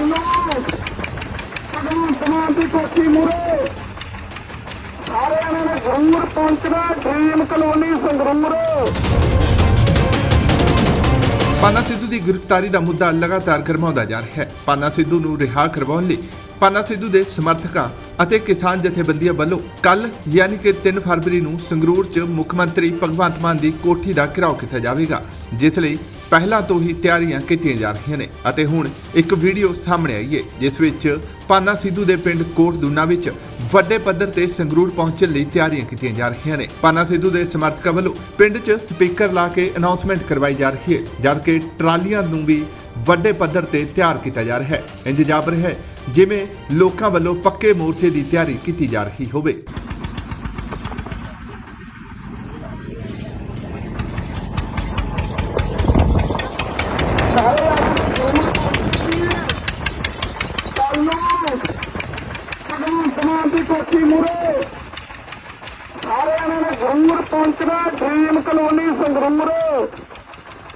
ਨੂੰ ਭਗਵੰਤ ਮਾਨ ਦੀ ਕੋਠੀ ਮੂਰੇ ਸਾਰਿਆਂ ਨੇ ਜ਼ਰੂਰ ਪਹੁੰਚਣਾ ਡ੍ਰੀਮ ਕਲੋਨੀ ਸੰਗਰੂਰ ਪਾਨਾ ਸਿੱਧੂ ਦੀ ਗ੍ਰਿਫਤਾਰੀ ਦਾ ਮੁੱਦਾ ਲਗਾਤਾਰ ਗਰਮਾਉਂਦਾ ਜਾ ਰਿਹਾ ਹੈ ਪਾਨਾ ਸਿੱਧੂ ਨੂੰ ਰਿਹਾ ਕਰਵਾਉਣ ਲਈ ਪਾਨਾ ਸਿੱਧੂ ਦੇ ਸਮਰਥਕਾਂ ਅਤੇ ਕਿਸਾਨ ਜਥੇਬੰਦੀਆਂ ਵੱਲੋਂ ਕੱਲ ਯਾਨੀ ਕਿ 3 ਫਰਵਰੀ ਨੂੰ ਸੰਗਰੂਰ 'ਚ ਮੁੱਖ ਮੰਤਰੀ ਭਗਵੰਤ ਮਾਨ ਦੀ ਕੋਠੀ ਦਾ ਘਿਰਾਓ ਕੀਤਾ ਜਾਵੇਗਾ ਜਿਸ ਲਈ ਪਹਿਲਾਂ ਤੋਂ ਹੀ ਤਿਆਰੀਆਂ ਕੀਤੀਆਂ ਜਾ ਰਹੀਆਂ ਨੇ ਅਤੇ ਹੁਣ ਇੱਕ ਵੀਡੀਓ ਸਾਹਮਣੇ ਆਈ ਹੈ ਜਿਸ ਵਿੱਚ ਪਾਨਾ ਸਿੱਧੂ ਦੇ ਪਿੰਡ ਕੋਟ ਦੂਨਾ ਵਿੱਚ ਵੱਡੇ ਪੱਧਰ ਤੇ ਸੰਗਰੂਰ ਪਹੁੰਚਣ ਲਈ ਤਿਆਰੀਆਂ ਕੀਤੀਆਂ ਜਾ ਰਹੀਆਂ ਨੇ। ਪਾਨਾ ਸਿੱਧੂ ਦੇ ਸਮਰਥਕਾਂ ਵੱਲੋਂ ਪਿੰਡ 'ਚ ਸਪੀਕਰ ਲਾ ਕੇ ਅਨਾਉਂਸਮੈਂਟ ਕਰਵਾਈ ਜਾ ਰਹੀ ਹੈ ਜਦਕਿ ਟਰਾਲੀਆਂ ਨੂੰ ਵੀ ਵੱਡੇ ਪੱਧਰ ਤੇ ਤਿਆਰ ਕੀਤਾ ਜਾ ਰਿਹਾ ਹੈ। ਇੰਜ ਜਾਪ ਰਿਹਾ ਹੈ, ਜਿਵੇਂ ਲੋਕਾਂ ਵੱਲੋਂ ਪੱਕੇ ਮੋਰਚੇ ਦੀ ਤਿਆਰੀ ਕੀਤੀ ਜਾ ਰਹੀ ਹੋਵੇ ਸਾਰੇ ਕੱਲ ਨੂੰ ਭਗਵੰਤ ਮਾਨ ਦੀ ਕੋਠੀ ਮੂਰੇ ਸਾਰਿਆਂ ਨੇ ਜ਼ਰੂਰ ਪਹੁੰਚਣਾ ਡ੍ਰੀਮ ਕਲੋਨੀ ਸੰਗਰੂਰ।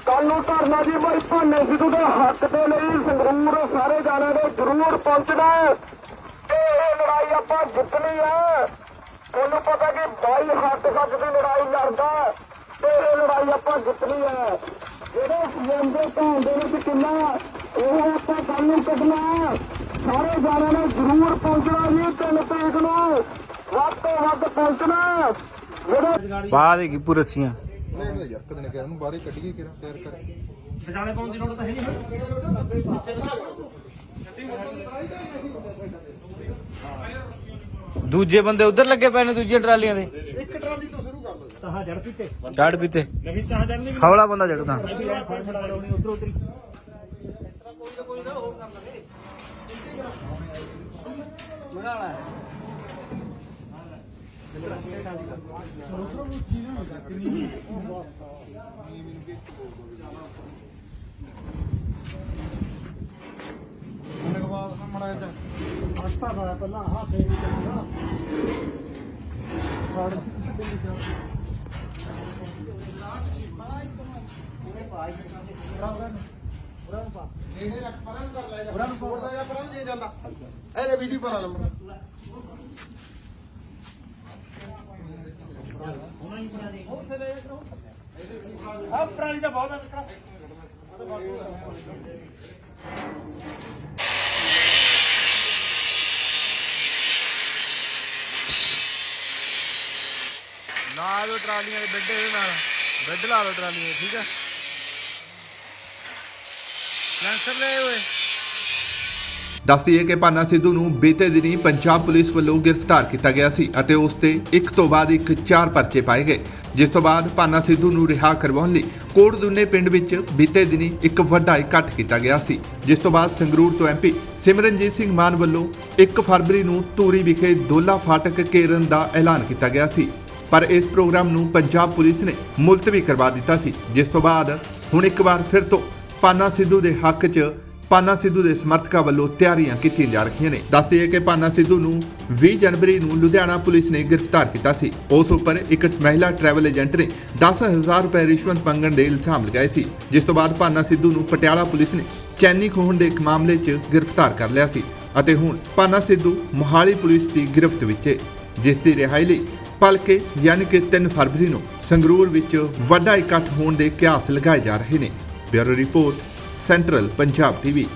ਕੱਲ ਨੂੰ ਧਰਨਾ ਜੀ ਬਾਈ ਭਾਨੇ ਸਿੱਧੂ ਦੇ ਹੱਕ ਦੇ ਲਈ ਸੰਗਰੂਰ ਸਾਰੇ ਜਾਣਿਆਂ ਨੇ ਜ਼ਰੂਰ ਪਹੁੰਚਣਾ ਇਹ ਲੜਾਈ ਆਪਾਂ ਜਿੱਤਣੀ ਹੈ। ਤੁਹਾਨੂੰ ਪਤਾ ਕਿ ਬਾਈ ਹੱਕ ਹੱਕ ਦੀ ਲੜਾਈ ਲੜਦਾ ਤੇ ਇਹ ਲੜਾਈ ਆਪਾਂ ਜਿੱਤਣੀ ਹੈ। ਜਿਹੜੇ ਸੀਐਮ ਦੇ ਧੌਣ ਦੇ ਵਿੱਚ ਕਿੰਨਾ ਉਹ ਆਪਾਂ ਕੱਲ ਨੂੰ ਕੱਢਣਾ ਸਾਰੇ ਜਾਣਿਆਂ ਨੇ ਜ਼ਰੂਰ ਪਹੁੰਚਣਾ ਜੀ ਤਿੰਨ ਤਰੀਕ ਨੂੰ। ਵੱਧ ਤੋਂ ਵੱਧ ਪਹੁੰਚਣਾ ਪੁਰਸੀਆਂ ਯਾਰ ਕਦੇ ਨੇ ਕਿਹਾ ਉਹਨੂੰ ਬਾਹਰ ਹੀ ਕੱਢੀਏ ਕਿਰਾ ਤਿਆਰ ਕਰ ਦੂਜੇ ਬੰਦੇ ਉਧਰ ਲੱਗੇ ਪਏ ਨੇ ਦੂਜੀਆਂ ਟਰਾਲੀਆਂ ਦੇ। ਇੱਕ ਟਰਾਲੀ ਤੋਂ ਸ਼ੁਰੂ ਕਰ ਲਓ ਚਾਹ ਜੜ ਪੀਤੇ। ਜੜ ਪੀਤੇ। ਨਹੀਂ ਚਾਹ ਜੜ ਨਹੀਂ। ਹੌਲਾ ਬੰਦਾ ਜੜਦਾ। ਅਸੀਂ ਐ ਫੜ ਫੜਾ ਲਾਉਣੀ ਉਧਰ ਉਧਰ ਇਹ ਰੱਖ ਪਰਾਂ ਕਰ ਲੈ ਜਾ ਪਰਾਂ ਨੂੰ ਜਾ ਪਰਾਂ ਨਹੀਂ ਜਾਂਦਾ ਇਹਨੇ ਵੀਡੀਓ ਬਣਾ ਨੰਬਰ ਆ ਪ੍ਰਾਣੀ ਦਾ ਬਹੁਤ ਹੈ ਲਾ ਲਓ ਟਰਾਲੀਆਂ ਦੇ ਬੈੱਡ ਇਹਦੇ ਨਾਲ। ਬੈੱਡ ਲਾ ਲਓ ਟਰਾਲੀਆਂ, ਠੀਕ ਹੈ? ਲੈਂਸਰ ਲੈ ਓਏ ਦੱਸਦੀ ਹੈ ਕਿ ਪਾਨਾ ਸਿੱਧੂ ਨੂੰ ਬੀਤੇ ਦਿਨੀ ਪੰਜਾਬ ਪੁਲਿਸ ਵੱਲੋਂ ਗ੍ਰਿਫਤਾਰ ਕੀਤਾ ਗਿਆ ਸੀ ਅਤੇ ਉਸ ਤੇ ਇੱਕ ਤੋਂ ਬਾਅਦ ਇੱਕ ਚਾਰ ਪਰਚੇ ਪਾਏ ਗਏ, ਜਿਸ ਤੋਂ ਬਾਅਦ ਪਾਨਾ ਸਿੱਧੂ ਨੂੰ ਰਿਹਾ ਕਰਵਾਉਣ ਲਈ ਕੋਟਦੁੰਨੇ ਪਿੰਡ ਵਿੱਚ ਬੀਤੇ ਦਿਨੀ ਇੱਕ ਵੱਡਾ ਇਕੱਠ ਕੀਤਾ ਗਿਆ ਸੀ, ਜਿਸ ਤੋਂ ਬਾਅਦ ਸੰਗਰੂਰ ਤੋਂ ਐਮਪੀ ਸਿਮਰਨਜੀਤ ਸਿੰਘ ਮਾਨ ਵੱਲੋਂ 1 ਫਰਵਰੀ ਨੂੰ ਧੂਰੀ ਵਿਖੇ ਦੋਲਾ ਫਾਟਕ ਘੇਰਨ ਦਾ ਐਲਾਨ ਕੀਤਾ ਗਿਆ ਸੀ। ਪਰ ਇਸ ਪ੍ਰੋਗਰਾਮ ਨੂੰ ਪੰਜਾਬ ਪੁਲਿਸ ਨੇ ਮੁਲਤਵੀ ਕਰਵਾ ਦਿੱਤਾ ਸੀ, ਜਿਸ ਤੋਂ ਬਾਅਦ ਹੁਣ ਇੱਕ ਵਾਰ ਫਿਰ ਤੋਂ ਪਾਨਾ ਸਿੱਧੂ ਦੇ ਹੱਕ 'ਚ ਪਾਨਾ ਸਿੱਧੂ ਦੇ ਸਮਰਥਕਾਂ ਵੱਲੋਂ ਤਿਆਰੀਆਂ ਕੀਤੀਆਂ ਜਾ ਰਹੀਆਂ ਨੇ। ਦੱਸਦੇ ਕਿ ਪਾਨਾ ਸਿੱਧੂ ਨੂੰ 20 ਜਨਵਰੀ ਨੂੰ ਲੁਧਿਆਣਾ ਪੁਲਿਸ ਨੇ ਗ੍ਰਿਫਤਾਰ ਕੀਤਾ ਸੀ। ਉਸ ਉੱਪਰ ਇੱਕ ਮਹਿਲਾ ਟਰੈਵਲ ਏਜੰਟ ਨੇ 10000 ਰੁਪਏ ਰਿਸ਼ਵਤ ਮੰਗਣ ਦੇ ਇਲਜ਼ਾਮ ਲਗਾਏ ਸੀ, ਜਿਸ ਤੋਂ ਬਾਅਦ ਪਾਨਾ ਸਿੱਧੂ ਨੂੰ ਪਟਿਆਲਾ ਪੁਲਿਸ ਨੇ ਚੈਨੀ ਖੋਹਣ ਦੇ ਇੱਕ ਮਾਮਲੇ 'ਚ ਗ੍ਰਿਫਤਾਰ ਕਰ ਲਿਆ ਸੀ ਅਤੇ ਹੁਣ ਪਾਨਾ ਸਿੱਧੂ ਮੋਹਾਲੀ ਪੁਲਿਸ ਦੀ ਗ੍ਰਿਫਤ ਵਿੱਚ ਹੈ ਜਿਸ ਦੀ ਰਿਹਾਈ ਲਈ ਭਲਕੇ ਯਾਨੀ ਕਿ 3 ਫਰਵਰੀ ਨੂੰ ਸੰਗਰੂਰ ਵਿੱਚ ਵੱਡਾ ਇਕੱਠ ਹੋਣ ਦੇ ਕਿਆਸ ਲਗਾਏ ਜਾ ਰਹੇ ਨੇ। Bureau report central Punjab TV